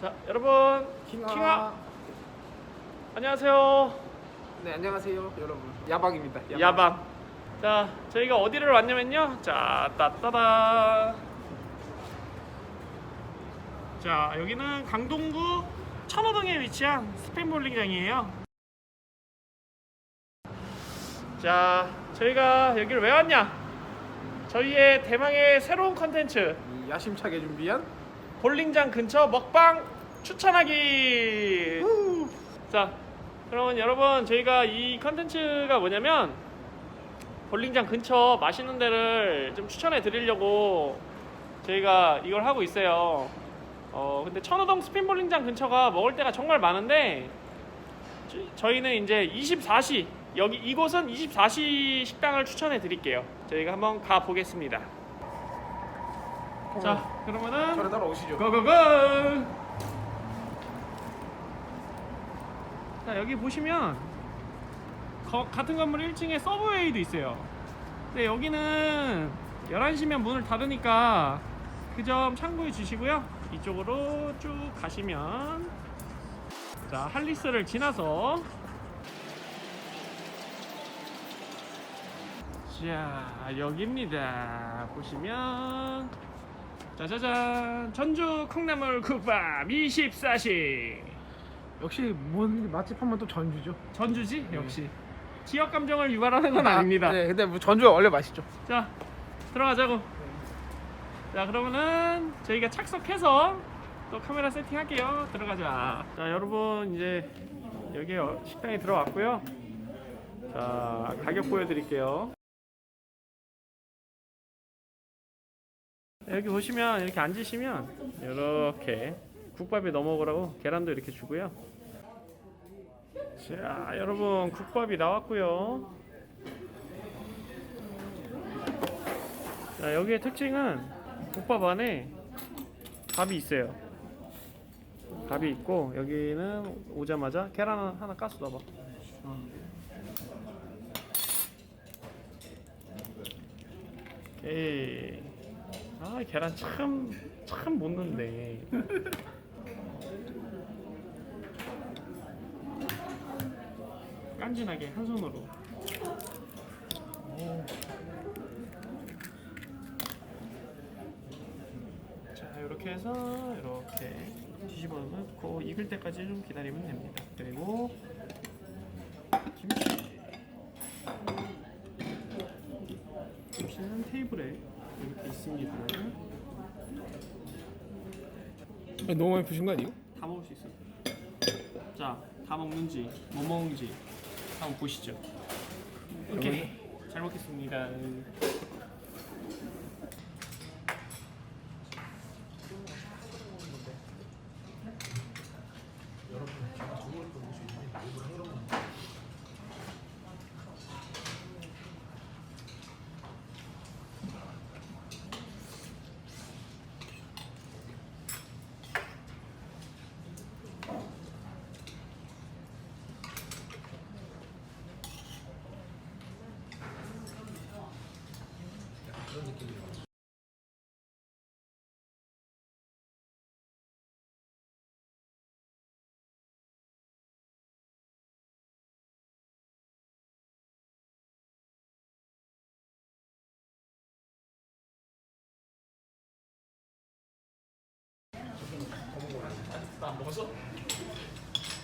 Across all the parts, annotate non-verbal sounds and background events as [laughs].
자, 여러분, 킹아. 안녕하세요. 네 안녕하세요 여러분 야방입니다. 야방. 자, 저희가 어디를 왔냐면요. 자, 따따다. 자, 여기는 강동구 천호동에 위치한 스페인 볼링장이에요. 자, 저희가 여기를 왜 왔냐? 저희의 대망의 새로운 컨텐츠 이 야심차게 준비한 볼링장 근처 먹방 추천하기. 자, 그러면 여러분 저희가 이 컨텐츠가 뭐냐면 볼링장 근처 맛있는 데를 좀 추천해 드리려고 저희가 이걸 하고 있어요. 어, 근데 천호동 스핀 볼링장 근처가 먹을 데가 정말 많은데 저- 저희는 이제 24시 여기 이곳은 24시 식당을 추천해 드릴게요. 저희가 한번 가 보겠습니다. 자, 그러면은 저를 따라오시죠. 고고고! 자 여기 보시면 거- 같은 건물 1층에 서브웨이도 있어요. 근데 여기는 11시면 문을 닫으니까 그 점 참고해 주시고요. 이쪽으로 쭉 가시면 자 할리스를 지나서 자 여기입니다. 보시면 짜자잔. 전주 콩나물 국밥 24시 역시 뭔 맛집 하면 또 전주죠. 전주지? 역시. 지역 감정을 유발하는 건 아닙니다. 네 근데 뭐 전주가 원래 맛있죠. 자 들어가자고. 자 그러면은 저희가 착석해서 또 카메라 세팅할게요. 들어가자. 자 여러분 이제 여기 어- 식당에 들어왔고요. 자 가격 보여드릴게요 여기 보시면 이렇게 앉으시면 이렇게 국밥에 넣어 먹으라고 계란도 이렇게 주고요. 자 여러분 국밥이 나왔고요. 자 여기의 특징은 국밥 안에 밥이 있어요. 밥이 있고 여기는 오자마자 계란 하나 까서 넣어봐. 어. 오케이 아 계란 참 참 못 넣네 깐진하게 한 손으로. 자 이렇게 해서 이렇게 뒤집어 놓고 익을 때까지 좀 기다리면 됩니다. 그리고 김치. 김치는 테이블에 이렇게 있습니다. 너무 많이 부신 거 아니에요? 다 먹을 수 있어요. 자 다 먹는지 못 먹는지 한번 보시죠. 오케이 잘 먹겠습니다 나 먹었어?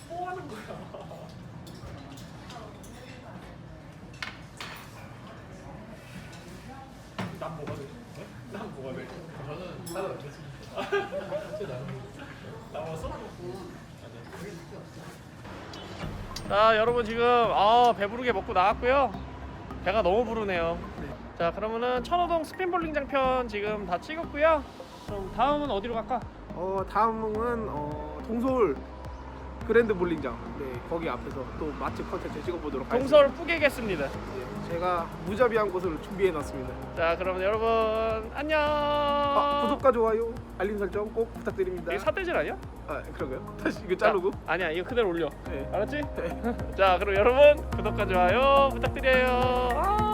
뭐 하는 거야? 난 뭐가 돼? 네? 난 뭐가 돼? 저는 나는 안 되지. 나와서? 자 여러분 지금 아 배부르게 먹고 나왔고요. 배가 너무 부르네요. 자 그러면은 천호동 스핀볼링장 편 지금 다 찍었고요. 그럼 다음은 어디로 갈까? 어 다음은 어 동서울 그랜드 볼링장. 네 거기 앞에서 또 맛집 컨텐츠 찍어보도록 하겠습니다. 동서울 뿌개겠습니다. 네, 제가 무자비한 곳을 준비해놨습니다. 자 그러면 여러분 안녕. 아, 구독과 좋아요, 알림 설정 꼭 부탁드립니다. 이게 사태질 아니야? 아 그러고요. 다시 이거 자르고. 자, 아니야 이거 그대로 올려. 네. 알았지? [laughs] 자 그럼 여러분 구독과 좋아요 부탁드려요. 아.